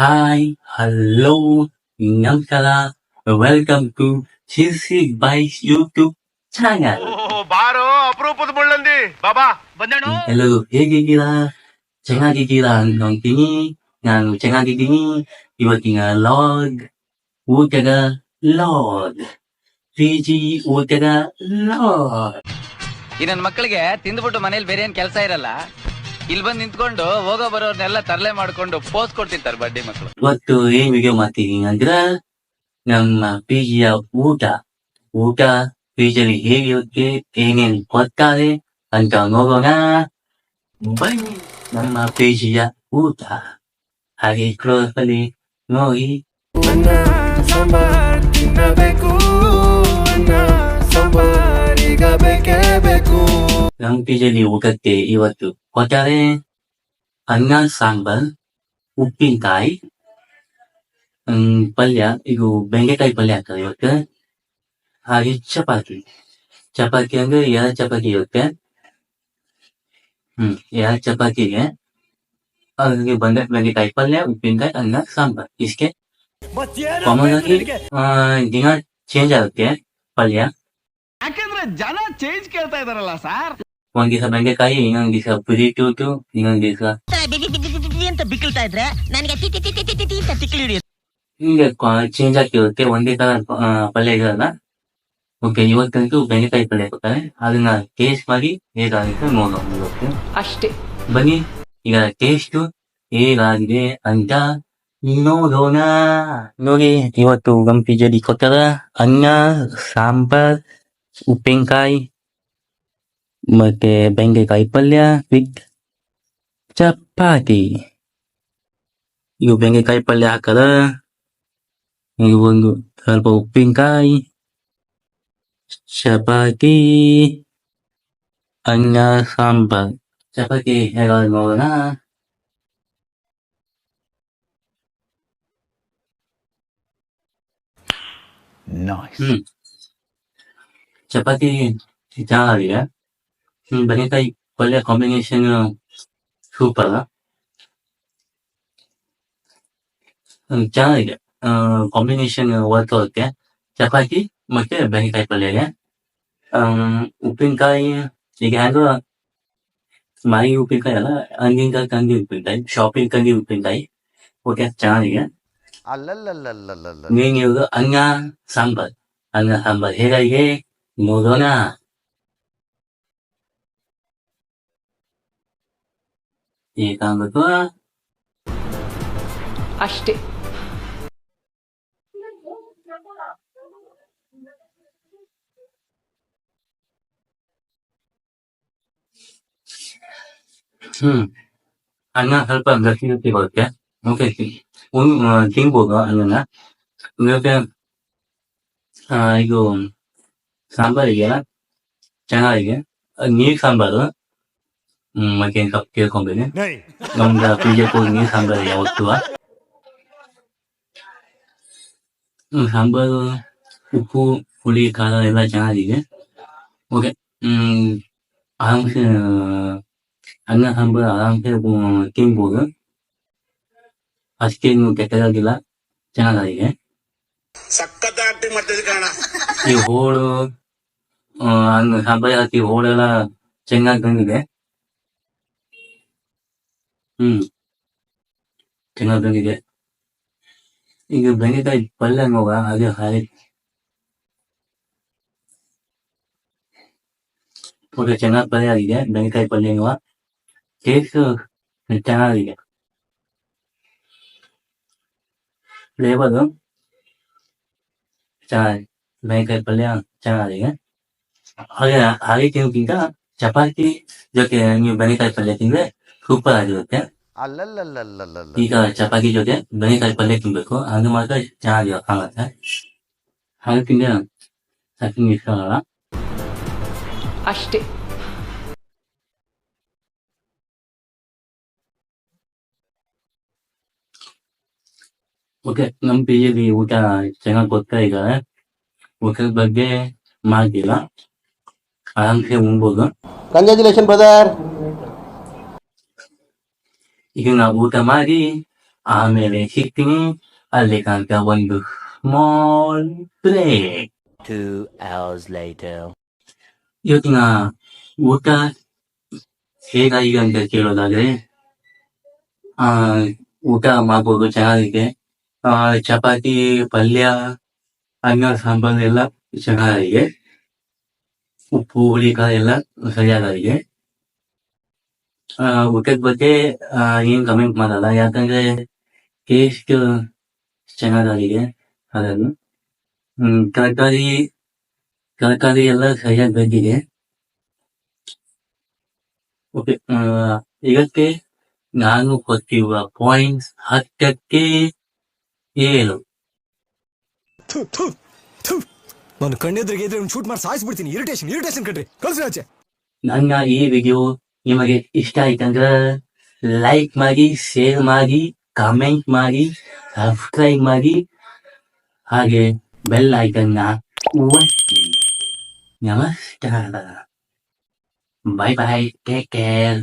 Hi hello ನಮಸ್ಕಾರ welcome to Sirsi byes YouTube channel ಬಾರೋ ಅಪರೂಪದ ಮುಳ್ಳಂದಿ. ಬಾಬಾ ಬಂದೇಣು ಎಲ್ಲರೂ ಹೇಗಿದ್ದೀರಾ? ಚೆನ್ನಾಗಿದ್ದೀರಾ ಅಂದ್ಕೊಂತೀನಿ. ನಾನು ಚೆನ್ನಾಗಿದ್ದೀನಿ. ಇವತ್ತಿನ ಲಾಗ್ ಊಟದ ಲಾಗ್. ಪಿಜಿ ಊಟದ ಲಾಗ್. ಈ ನನ್ನ ಮಕ್ಕಳಿಗೆ ತಿಂದ್ಬಿಟ್ಟು ಮನೇಲಿ ಬೇರೆ ಏನ್ ಕೆಲಸ ಇರಲ್ಲ? ಇಲ್ಲಿ ಬಂದ್ ನಿಂತ್ಕೊಂಡು ಹೋಗೋ ಬರೋರ್ನೆಲ್ಲ ತರಲೆ ಮಾಡ್ಕೊಂಡು ಪೋಸ್ ಕೊಡ್ತಿರ್ತಾರೆ ಬಡ್ಡಿ ಮಕ್ಕಳು ಇವತ್ತು ಏನ್ ವಿಡಿಯೋ ಮಾಡ್ತಿದೀನಿ ಅಂದ್ರ ನಮ್ಮ ಪಿ ಜಿಯ ಊಟ. ಊಟ ಪಿ ಜಿಯಲ್ಲಿ ಹೇಗಿರುತ್ತೆ ಏನೇನ್ ಕೊಡ್ತಾರೆ ಅಂತ ನೋಡೋಣ. ಬನ್ನಿ ನಮ್ಮ ಪಿ ಜಿಯ ಊಟ. ಹಾಗೆ ಕ್ಲೋಸ್ ಅಲ್ಲಿ ನೋಡಿ. ಸಾಂಬಾರ್ ತಿನ್ನಬೇಕು. ನಮ್ಮ ಪಿ ಜಿಯಲ್ಲಿ ಊಟಕ್ಕೆ ಇವತ್ತು ಕೊಟ್ಟಾರೆ ಅನ್ನ ಸಾಂಬಾರ್ ಉಪ್ಪಿನಕಾಯಿ ಹ್ಮ್ ಪಲ್ಯ ಇದು ಬೆಂಡೆಕಾಯಿ ಪಲ್ಯ ಹಾಕ್ತಾರೆ ಇವತ್ತು ಹಾಗೆ ಚಪಾತಿ ಚಪಾತಿ ಅಂದ್ರೆ ಎರಡು ಚಪಾತಿ ಇರುತ್ತೆ ಹ್ಮ್ ಎರಡು ಚಪಾತಿಗೆ ಅದ್ರಿಗೆ ಬಂದ ಬೆಂಡೆಕಾಯಿ ಪಲ್ಯ ಉಪ್ಪಿನಕಾಯಿ ಅನ್ನ ಸಾಂಬಾರ್ ಇಷ್ಟೇ ಕಾಮನ್ ಆಗಿ ದಿನ ಚೇಂಜ್ ಆಗುತ್ತೆ ಪಲ್ಯ ಯಾಕಂದ್ರೆ ಜನ ಚೇಂಜ್ ಕೇಳ್ತಾ ಇದಾರಲ್ಲ ಸರ್ ಒಂದ್ ದಿವಸ ಬೆಂಡೆಕಾಯಿ ಇನ್ನೊಂದ್ ದಿವಸ ಪುರಿ ಟೂಟು ಇನ್ನೊಂದ್ ದಿವಸ ಅಂತ ಬಿಕ್ಕಳ್ತಾ ಇದ್ರೆ ನನಗೆ ಅಂತ ಹಿಡಿಯುತ್ತೆ ಹಿಂಗೆ ಚೇಂಜ್ ಆಗ್ತಿರುತ್ತೆ ಒಂದೇ ತರ ಪಲ್ಯ ಇರಲ್ಲ ಓಕೆ ಇವತ್ತಂತೂ ಬೆಂಡೆಕಾಯಿ ಪಲ್ಯ ಕೊಡ್ತಾರೆ. ಅದನ್ನ ಟೇಸ್ಟ್ ಮಾಡಿ ಹೇಗಾಗುತ್ತೆ ನೋಡೋಣ ಇವತ್ತು. ಅಷ್ಟೇ. ಬನ್ನಿ ಈಗ ಟೇಸ್ಟ್ ಹೇಗಾಗಿದೆ ಅಂತ ನೋಡೋಣ. ನೋಡಿ ಇವತ್ತು ಗಂಪಿ ಜಡಿ ಕೊಟ್ಟಾರ ಅನ್ನ ಸಾಂಬಾರ್ ಉಪ್ಪಿನಕಾಯಿ. ಮತ್ತೆ ಬೆಂಡೆಕಾಯಿ ಪಲ್ಯ ವಿತ್ ಚಪಾತಿ ಇವು ಬೆಂಡೆಕಾಯಿ ಪಲ್ಯ ಹಾಕದ ಇದು ಒಂದು ಸ್ವಲ್ಪ ಉಪ್ಪಿನಕಾಯಿ ಚಪಾತಿ ಅನ್ನ ಸಾಂಬಾರ್ ಚಪಾತಿ ಹೇಗಾದ್ರು ನೋಡೋಣ ಹ್ಮ್ ಚಪಾತಿ ಚೆನ್ನಾಗಿದೆ ಹ್ಮ್ ಬದನೆಕಾಯಿ ಪಲ್ಯ ಕಾಂಬಿನೇಷನ್ ಸೂಪರ್ ಹ್ಮ್ ಚೆನ್ನಾಗಿದೆ ಕಾಂಬಿನೇಷನ್ ವರ್ಕ್ ಆಗುತ್ತೆ ಚಪಾತಿ ಮತ್ತೆ ಬೆಂಡೆಕಾಯಿ ಪಲ್ಯಗೆ ಆಮ್, ಉಪ್ಪಿನಕಾಯಿ ಈಗ ಹೆಂಗೋ ಮನೆಗೆ ಉಪ್ಪಿನಕಾಯಿ ಅಲ್ಲ ಹಂಗಿಂದ ತಂದಿ ಉಪ್ಪಿನಕಾಯಿ ಶಾಪಿಂಗ್ ತಂದಿ ಉಪ್ಪಿನಕಾಯಿ ಓಕೆ ಚೆನ್ನಾಗಿದೆ ಅಲ್ಲಲ್ಲಲ್ಲಲ್ಲಲ್ಲ ನೀನ್ ಇವಾಗ ಅನ್ನ ಸಾಂಬಾರ್ ಅನ್ನ ಸಾಂಬಾರ್ ಹೇಗಾಗಿದೆ ನೋಡೋಣ ಹೇಗಾಗುತ್ತೋ ಅಷ್ಟೇ ಹ್ಮ್ ಅನ್ನ ಸ್ವಲ್ಪ ಗಟ್ಟಿ ಗಟ್ಟಿ ಬರುತ್ತೆ ಓಕೆ ತಿನ್ಬೋದು ಅನ್ನನ ಆ, ಇದು ಸಾಂಬಾರಿಗೆ ಚೆನ್ನಾಗಿದೆ ನೀರ್ ಸಾಂಬಾರು ಹ್ಮ್ ಮತ್ತೆ ಕೇಳ್ಕೊಂಬೇನೆ ನಮ್ದ ಹೋಗಿ ನೀರ್ ಸಾಂಬಾರ್ ಯಾವತ್ತು ಹ್ಮ್ ಸಾಂಬಾರು ಉಪ್ಪು ಹುಳಿ ಖಾರ ಎಲ್ಲ ಚೆನ್ನಾಗಿದೆ ಓಕೆ ಹ್ಮ್ ಆರಾಮ್ಸೆ ಅನ್ನ ಸಾಂಬಾರು ಆರಾಮ್ಸೆ ತಿನ್ಬೋದು ಅಷ್ಟೇನು ಕೆಟ್ಟದಾಗಿಲ್ಲ ಚೆನ್ನಾಗಿದೆ ಈ ಹೋಳು ಸಾಂಬಾರು ಹಾಕಿ ಹೋಳೆಲ್ಲ ಚೆನ್ನಾಗಿ ಬಂದಿದೆ ಹ್ಮ್. ಚೆನ್ನಾಗಿ ಬಂದಿದೆ ಈಗ ಬೆಂಡೆಕಾಯಿ ಪಲ್ಯ ಮಗ ಹಾಗೆ ಹಾಗೆ ಓಕೆ ಚೆನ್ನಾಗಿ ಪಲ್ಯ ಆಗಿದೆ. ಬೆಂಡೆಕಾಯಿ ಪಲ್ಯ ನೋಗ ಟೇಸ್ಟ್ ಚೆನ್ನಾಗಿದೆ. ಫ್ಲೇವರ್ ಚೆನ್ನಾಗಿ ಬೆಂಡೆಕಾಯಿ ಪಲ್ಯ ಚೆನ್ನಾಗಿದೆ. ಹಾಗೆ ಹಾಗೆ ತಿನ್ನೋಕ್ಕಿಂತ ಚಪಾತಿ ಜೊತೆ ನೀವು ಬೆಂಡೆಕಾಯಿ ಪಲ್ಯ ತಿಂದ್ರೆ ಸೂಪರ್ ಆಗಿರುತ್ತೆ ಈಗ ಚಪಾತಿ ಜೊತೆ ಬೆಂಡೆಕಾಯಿ ಪಲ್ಯ ತಿನ್ಬೇಕು. ಅದು ಮಾತ್ರ ಚೆನ್ನಾಗಿ ಆಗುತ್ತೆ ಹಾಗೆ ತಿಂದ್ರೆ ಇಷ್ಟ ಆಗಲ್ಲ. ಅಷ್ಟೇ. ಓಕೆ ನಮ್ ಪಿ ಜಿಲಿ ಊಟ ಚೆನ್ನಾಗಿ ಗೊತ್ತಾ ಈಗ ಊಟದ ಬಗ್ಗೆ ಮಾತಿಲ್ಲ ಆರಾಮ್ಸೆ ಉಣ್ಬೋದು. ಕಂಗ್ರ್ಯಾಚುಲೇಷನ್ ಬ್ರದರ್ ಈಗ ನಾವು ಊಟ ಮಾಡಿ ಆಮೇಲೆ ಸಿಗ್ತೀನಿ ಅಲ್ಲಿ ತನಕ ಒಂದು small break two hours later ಇವತ್ತಿನ ಊಟ ಹೇಗಾಗಿದೆ ಅಂತ ಕೇಳೋದಾದ್ರೆ ಆ ಊಟ ಮಾಡ್ಬೋದು ಚೆನ್ನಾಗಿದೆ ಆ ಚಪಾತಿ ಪಲ್ಯ ಅನ್ನ ಸಾಂಬಾರ್ ಎಲ್ಲ ಚೆನ್ನಾಗಿದೆ ಉಪ್ಪು ಹುಳಿ ಖಾರ ಎಲ್ಲ ಸರಿಯಾಗಿದೆ ಊಟದ ಬಗ್ಗೆ ಏನ್ ಕಮೆಂಟ್ ಮಾಡಲ್ಲ. ಯಾಕಂದ್ರೆ ಟೇಸ್ಟ್ ಚೆನ್ನಾಗಿದೆ ಅದನ್ನು. ಹ್ಮ್ ತರಕಾರಿ ತರಕಾರಿ ಎಲ್ಲ ಸರಿಯಾಗಿ ಬಂದಿದೆ. ಓಕೆ ಇದಕ್ಕೆ ನಾನು ಕೊಟ್ಟಿರುವ ಪಾಯಿಂಟ್ಸ್ ಹತ್ತಕ್ಕೆ ಏಳು. ನಾನು ಕಣ್ಣೆದ್ರಿಗೆ ಶೂಟ್ ಮಾಡಿ ಸಾಯಿಸ್ಬಿಡ್ತೀನಿ. ಇರಿಟೇಷನ್ ಇರಿಟೇಷನ್ ಕಣ್ರಿ. ಕಳ್ಸಿ ಆಚೆ. ನನ್ನ ಈ ವಿಡಿಯೋ ನಿಮಗೆ ಇಷ್ಟ ಆಯ್ತಂದ್ರೆ ಲೈಕ್ ಮಾಡಿ ಶೇರ್ ಮಾಡಿ ಕಮೆಂಟ್ ಮಾಡಿ ಸಬ್ಸ್ಕ್ರೈಬ್ ಮಾಡಿ, ಹಾಗೆ ಬೆಲ್ ಐಕನ್ನ ಒತ್ತಿ. ನಮಸ್ಕಾರ. ಬಾಯ್ ಬಾಯ್ ಟೇಕ್ ಕೇರ್